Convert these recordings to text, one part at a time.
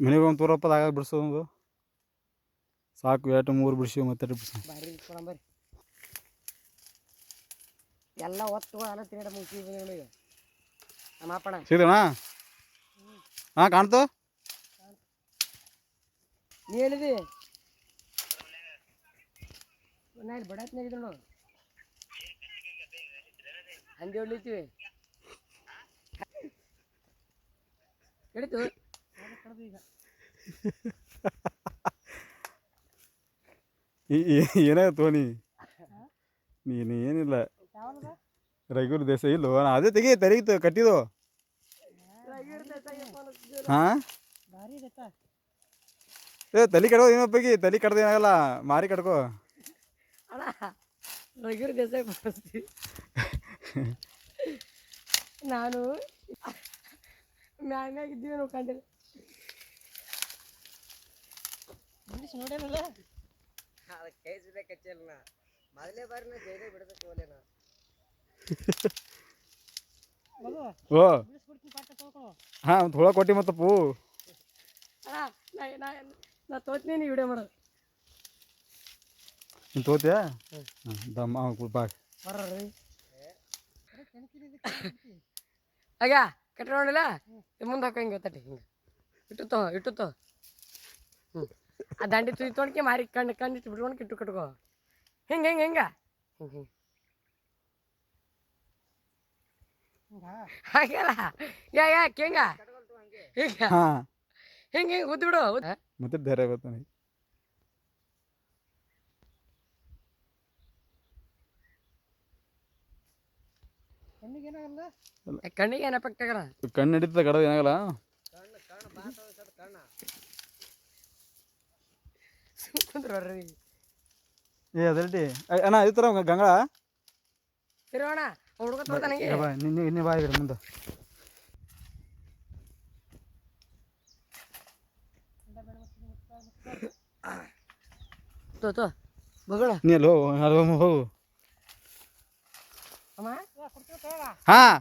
ಮನೆಗೆ ಒಂದು ತೋರಪ್ಪದ ಆಗ ಬಿಡಿಸೋದು ಸಾಕು ಎರಡು ಮೂರು ಬಿಡಿಸಿ ಮತ್ತೆ ಬಿಡಿಸಿ. ಎಲ್ಲ ಒತ್ತು ಅಲ್ಲ ತಿರುಗಾಡ ಮುಗಿಸಿ ಈಗ ನಮ್ಮ ಅಪ್ಪಣ ಸಿಗ್ತೇವಣ್ಣ ಹಾಂ ಕಾಣ್ತು? ನೀ ಹೇಳಿದಿ ನಾ ಇಲ್ಲಿ ಬಡತ್ನಾಗ ಇದ್ರು ಹಂಗೆ ಹಂದಿ ಹಿಡಿತು ಈಗ ಏನಾಯ್ತು ನೀ ನೀನು ಏನಿಲ್ಲ. ರಘುರ್ ದೇಶ ಇಲ್ಲೋ? ನಾ ಅದೇ ತೆಗಿ ತೆರೀತು ಕಟ್ಟಿದು ಹಾಂ? ಏ ತಲೆ ಕಡ್ಕೋ ಏನಪ್ಪಗಿ ತಲೆ ಕಡ್ದು ಏನಾಗಲ್ಲ ಮಾರಿ ಕಡ್ಕೋ ರಘುರ್ ದೇಸಾಯಿ ನಾನು ಮ್ಯಾಗ್ನಾಗ ಇದ್ದೀವಿ ನಾವು ಕಂಡಿಲ್ಲ ನೋಡೇನಲ್ಲ ಅದಕ್ಕೆ ಕೈ ಸಿಬೇಕಚ್ಚಲ್ಲ ನಾ. ಮೊದಲೇ ಬಾರಿ ನಾ ಜೈಲೇ ಬಿಡಬೇಕು ಓಲೇನ ಓ. ಹಾಂ ಥೋಳ ಕೊಟ್ಟಿ ಮತ್ತಪ್ಪು ಅಣ್ಣ ನಾ ನಾ ನಾ ತೋತ್ನೇ ನೀ ವಿಡಿಯೋ ಮಾಡೋದು ನೀನು ತೋತಿಯಾ? ದಮ್ಮ ಬಾ ಬರ್ರಿ. ಆಗ ಕಟ್ಕೊಂಡಿಲ್ಲ ಮುಂದೆ ಹಾಕೋ ಹಿಂಗೆ ಗೊತ್ತಟ್ಟಿ ಹಿಂಗೆ. ಇಟ್ಟುತ್ತೋ ಇಟ್ಟುತ್ತೋ ಹ್ಞೂ ಆ ದಂಡಿ ತುಯಿ ತೊಗೊಂಡ್ಕೆ ಮಾರಿ ಕಣ್ಣು ಕಣ್ಣು ಇಟ್ಟು ಬಿಟ್ಕೊಂಡು ಕಿಟ್ಟು ಕಟ್ಕೋ. ಹಿಂಗೆ ಹಿಂಗೆ ಹಿಂಗೆ. ಹಿಂಗೆ ಹಿಂಗೆ. ಹಾಗಲ್ಲ? ಯಾ ಯಾಕೆ ಹಿಂಗ. ಹಿಂಗೆ? ಹಾಂ. ಹಿಂಗೆ ಹಿಂಗೆ ಉದ್ದು ಬಿಡು ಉದ್ದ್- ಮತ್ತೆ ಧೈರ್ಯ ಗೊತ್ತ ಕಣ್ಣಿಗೆ ಏನು ಎಫೆಕ್ಟ್ ಆಗಲ್ಲ ಕಣ್ಣು? ಹಿಡಿತದ ಕಡದ ಏನಾಗಲ್ಲ? ಏ ಅದಲ್ಟಿ ಅಣ್ಣ ಇದು ತರ ಗಂಗಳ ಇರೋಣ ಅಣ್ಣ ಹುಡುಗ ತೋತಾನಂಗೆ ಬಾ ನಿನ್ನೆ ಇನ್ನೇ ಬಾ ಇದ್ರ ಮುಂದೆ. ತೋ ತೋ ಬಗಳ ನೀ ಅಲ್ಲಿ ಹೋಗು ಅಲ್ಲಿ ಹೋಗು ಹೋಗು ಅಮ್ಮ ಹಾಂ.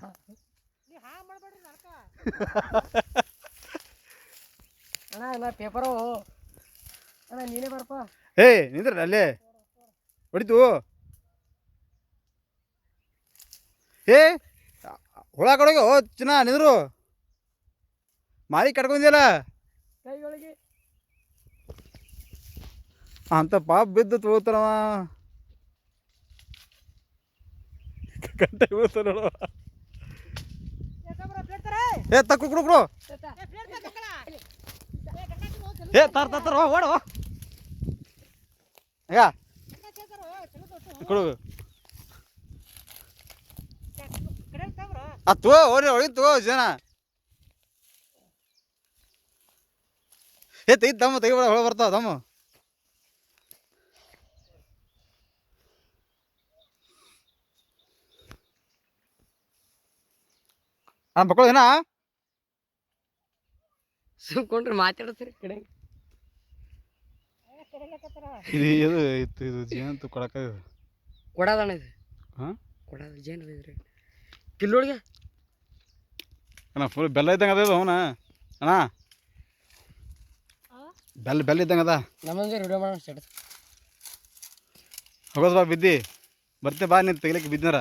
ಅಣ್ಣ ನಾ ಪೇಪರು ಅಣ್ಣ ನೀನೇ ಏಯ್ ನಿಂದ್ರ ಅಲ್ಲೇ? ಹೊಡಿತು. ಏ ಹುಳ ಕಡೆಗೆ ಓ ಚಿನ್ನ ನಿಂದ್ರು. ಮಾರಿ ಕಡ್ಕೊಂಡಿಯಲ್ಲ ಕೈಗಳಿಗೆ ಅಂತ ಪಾಪ ಬಿದ್ದು ತಗೋತಾರವ ಗಂಟೆ ಬೀಳ್ತಾರ ನೋಡುವ ಏ, ತಕ್ಕು ಕುಡು ಕುಡು. ಏ, ತರ್ ತರ್ ಓಡು ಯಾ. ಕುಡು. ಆ ಓರಿ ತಗೋ, ಜನ. ಏ, ತೆಗಿ ತಮ್ಮ ತೆಗಿಬೇಡ ಹೊಳ ಬರ್ತಾವ ದಮ್ಮ ಮಕ್ಕಳು ಏನ? ಸುಮ್ಕೊಂಡ್ರೆ ಮಾತಾಡ್ತೀರಿ ಕಡೆ. ಇದು ಇದು ಇತ್ತು ಇದು ಜೇನಂತು ಕೊಡಕ ಇದು. ಕೊಡೋದಣ್ಣ ಇದು. ಹಾಂ? ಕೊಡೋದು ಜೇನು ಇದ್ರಿ ಕಿಲ್ಲೋಳಿಗೆ ಅಣ್ಣ ಫುಲ್ ಬೆಲ್ಲ ಇದ್ದಂಗೆ ಅದ ಇದು ಅವನ. ಅಣ್ಣ. ಬೆಲ್ಲ ಬೆಲ್ಲ ಇದ್ದಂಗೆ ಅದ. ವಿಡಿಯೋ ಮಾಡೋಣ ಸ್ಟೇಟಸ್. ಹೋಗೋದು ಬಾ ಬಿದ್ದಿ. ಬರ್ತೆ ಬಾ ನೀನು ತೆಗಿಲಿಕ್ಕೆ ಬಿದ್ದನಾರ.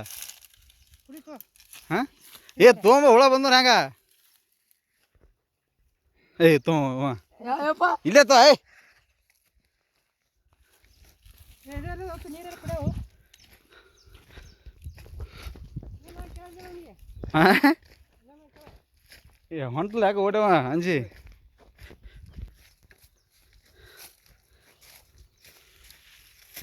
ಹಾಂ? ಏ ತೋಂಬ ಹುಳ ಬಂದವ್ರು ಹೆಂಗ ತೊಗೊಂಬ ಯಪ್ಪ ಇಲ್ಲೇ ತೋ ಏ ಹೊಂಟ್ಲ ಯಾಕೆ ಓಡವ ಅಂಜಿ?